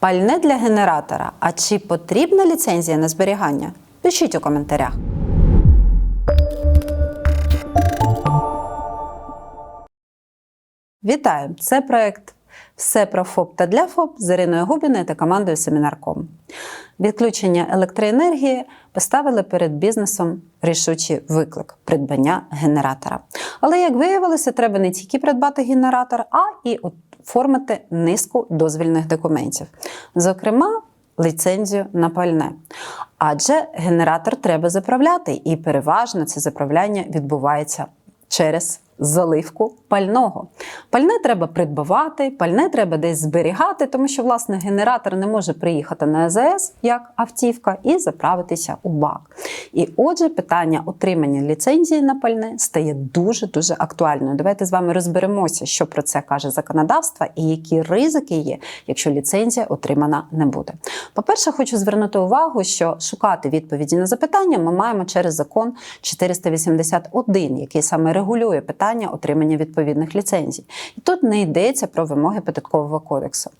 Пальне для генератора. А чи потрібна ліцензія на зберігання? Пишіть у коментарях. Вітаю! Це проект Все про ФОП та для ФОП з Іриною Губіною та командою Семінарком. Відключення електроенергії поставили перед бізнесом рішучий виклик придбання генератора. Але як виявилося, треба не тільки придбати генератор, а і оформити низку дозвільних документів. Зокрема, ліцензію на пальне. Адже генератор треба заправляти, і переважно це заправляння відбувається через заливку пального. Пальне треба придбавати, пальне треба десь зберігати, тому що власне генератор не може приїхати на АЗС як автівка і заправитися у бак. І отже, питання отримання ліцензії на пальне стає дуже дуже актуальною. Давайте з вами розберемося, що про це каже законодавство і які ризики є, якщо ліцензія отримана не буде. По-перше, хочу звернути увагу, що шукати відповіді на запитання ми маємо через закон 481, який саме регулює питання отримання відповідних ліцензій. І тут не йдеться про вимоги податкового кодексу.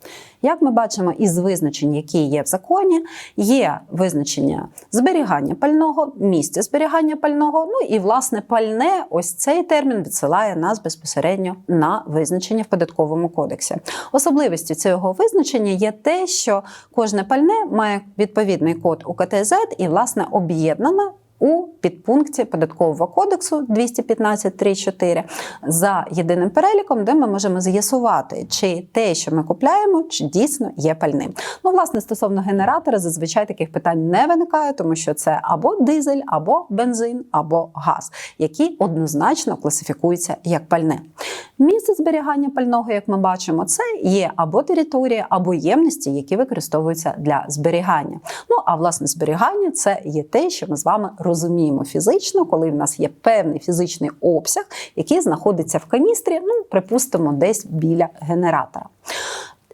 Як ми бачимо із визначень, які є в законі, є визначення зберігання пального, місце зберігання пального. Ну і власне пальне, ось цей термін відсилає нас безпосередньо на визначення в податковому кодексі. Особливістю цього визначення є те, що кожне пальне має відповідний код у КТЗ і власне об'єднано у підпункті податкового кодексу 215.3.4 за єдиним переліком, де ми можемо з'ясувати, чи те, що ми купляємо, чи дійсно є пальним. Ну, власне, стосовно генератора, зазвичай таких питань не виникає, тому що це або дизель, або бензин, або газ, які однозначно класифікуються як пальне. Місце зберігання пального, як ми бачимо, це є або територія, або ємності, які використовуються для зберігання. Ну а власне зберігання це є те, що ми з вами розуміємо фізично, коли в нас є певний фізичний обсяг, який знаходиться в каністрі, ну припустимо, десь біля генератора.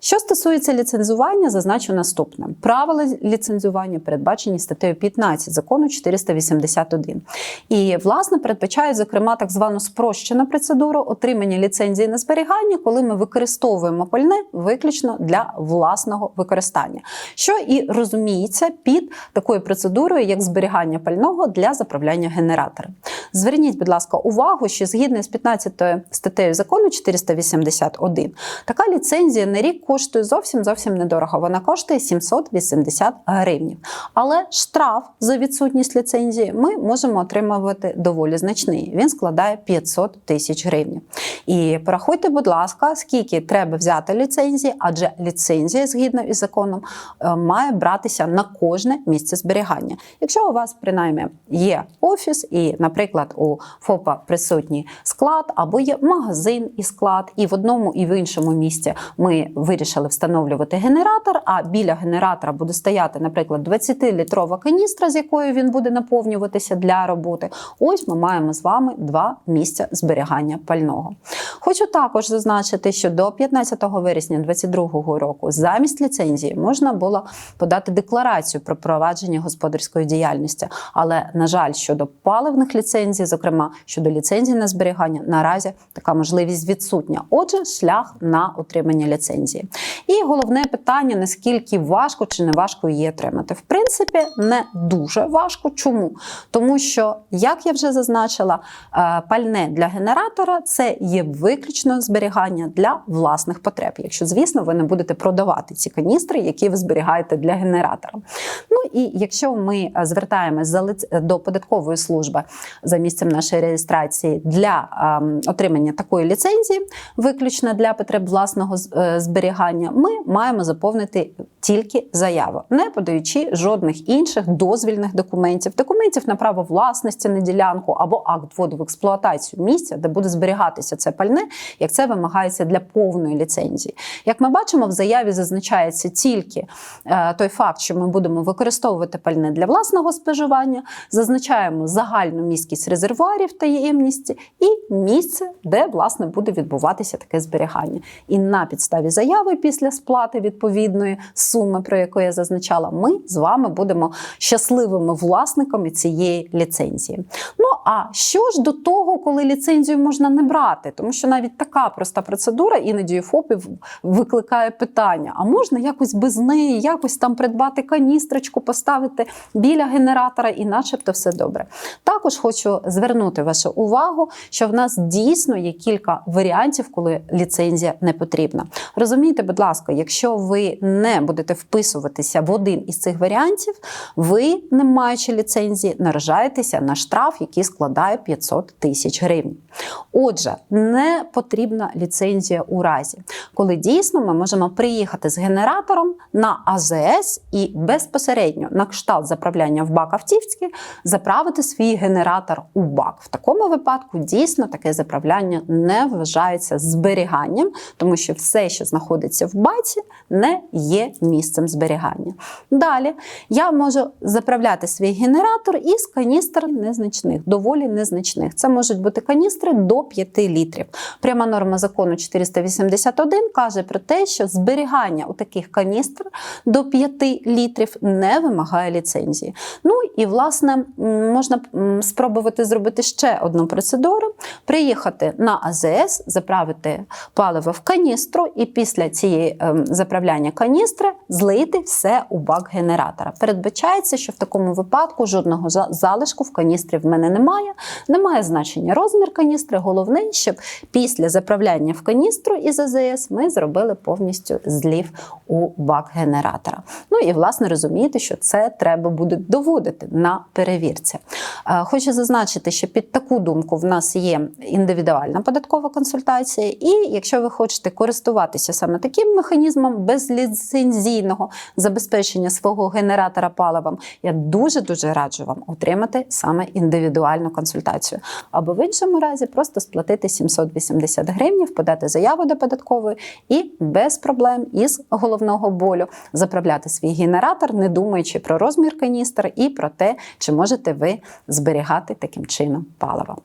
Що стосується ліцензування, зазначу наступне: правила ліцензування передбачені статтею 15 закону 481. І, власне, передбачають, зокрема, так звану спрощену процедуру отримання ліцензії на зберігання, коли ми використовуємо пальне виключно для власного використання, що і розуміється під такою процедурою, як зберігання пального для заправляння генератора. Зверніть, будь ласка, увагу, що згідно з 15 статтею закону 481, така ліцензія на рік коштує зовсім зовсім недорого. Вона коштує 780 гривень. Але штраф за відсутність ліцензії ми можемо отримувати доволі значний. Він складає 500 тисяч гривень. І порахуйте, будь ласка, скільки треба взяти ліцензії, адже ліцензія, згідно із законом, е, має братися на кожне місце зберігання. Якщо у вас принаймні є офіс, і, наприклад, у ФОПа присутній склад, або є магазин і склад, і в одному і в іншому місці ми вирішили встановлювати генератор, а біля генератора буде стояти, наприклад, 20-літрова каністра, з якою він буде наповнюватися для роботи. Ось ми маємо з вами два місця зберігання пального. Хочу також зазначити, що до 15 вересня 2022 року замість ліцензії можна було подати декларацію про провадження господарської діяльності. Але, на жаль, щодо паливних ліцензій, зокрема щодо ліцензії на зберігання, наразі така можливість відсутня. Отже, шлях на отримання ліцензії. І головне питання: наскільки важко чи не важко її отримати. В принципі, не дуже важко. Чому? Тому що, як я вже зазначила, е, пальне для генератора це є виключно зберігання для власних потреб. Якщо, звісно, ви не будете продавати ці каністри, які ви зберігаєте для генератора. І якщо ми е, звертаємось до податкової служби за місцем нашої реєстрації для ем, отримання такої ліцензії, виключно для потреб власного е, зберігання, ми маємо заповнити тільки заяву, не подаючи жодних інших дозвільних документів, документів на право власності на ділянку або акт вводу в експлуатацію місця, де буде зберігатися це пальне, як це вимагається для повної ліцензії. Як ми бачимо, в заяві зазначається тільки е, той факт, що ми будемо використовувати пальне для власного споживання, зазначаємо загальну міськість резервуарів та ємності і місце, де власне буде відбуватися таке зберігання. І на підставі заяви після сплати відповідної суми, про яку я зазначала, ми з вами будемо щасливими власниками цієї ліцензії. Ну а що ж до того, коли ліцензію можна не брати? Тому що навіть така проста процедура іноді ФОПів викликає питання: а можна якось без неї, якось там придбати каністрочку, поставити біля генератора, і начебто все добре. Також хочу звернути вашу увагу, що в нас дійсно є кілька варіантів, коли ліцензія не потрібна. Розумієте, будь ласка, якщо ви не будете вписуватися в один із цих варіантів, ви, не маючи ліцензії, наражаєтеся на штраф, який складає 500 тисяч гривень. Отже, не потрібна ліцензія у разі, коли дійсно ми можемо приїхати з генератором на АЗС і безпосередньо на кшталт заправляння в бак автівський заправити свій генератор у бак. В такому випадку дійсно таке заправляння не вважається зберіганням, тому що все, що знаходиться в баці, не є місцем зберігання. Далі я можу заправляти свій генератор із каністр незначних, доволі незначних. Це можуть бути каністри до 5 літрів. Пряма норма закону 481 каже про те, що зберігання у таких каністр до 5 літрів не вимагає ліцензії. Ну і власне можна спробувати зробити ще одну процедуру: приїхати на АЗС, заправити паливо в каністру, і після цієї ем, заправляння каністри злити все у бак генератора. Передбачається, що в такому випадку жодного залишку в каністрі в мене немає. Немає значення розмір каністри. Головне, щоб після заправляння в каністру із АЗС ми зробили повністю злів у бак генератора. Ну і власне розумієте, що це треба буде доводити на перевірці. Е, Хочу зазначити, що під таку думку в нас є індивідуальна податкова консультація, і якщо ви хочете користуватися саме таким механізмом безліцензійного забезпечення свого генератора паливом, я дуже дуже раджу вам отримати саме індивідуальну консультацію. Або в іншому разі просто сплатити 780 гривнів, подати заяву до податкової і без проблем із головного болю заправляти свій генератор, не думаючи про розмір каністр і про те, чи можете ви зберігати таким чином паливо.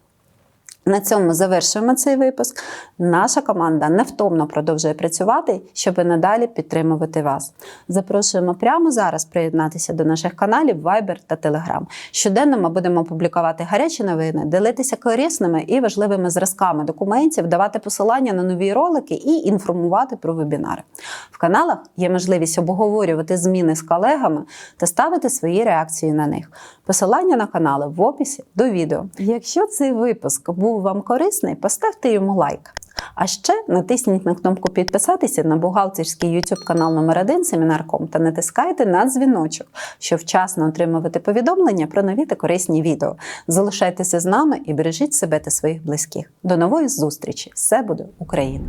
На цьому завершуємо цей випуск. Наша команда невтомно продовжує працювати, щоб надалі підтримувати вас. Запрошуємо прямо зараз приєднатися до наших каналів Viber та Telegram. Щоденно ми будемо публікувати гарячі новини, делитися корисними і важливими зразками документів, давати посилання на нові ролики і інформувати про вебінари. В каналах є можливість обговорювати зміни з колегами та ставити свої реакції на них. Посилання на канали в описі до відео. Якщо цей випуск був вам корисний, поставте йому лайк. А ще натисніть на кнопку підписатися на бухгалтерський YouTube канал номер 1 Семінарком та натискайте на дзвіночок, щоб вчасно отримувати повідомлення про нові та корисні відео. Залишайтеся з нами і бережіть себе та своїх близьких. До нової зустрічі! Все буде Україна!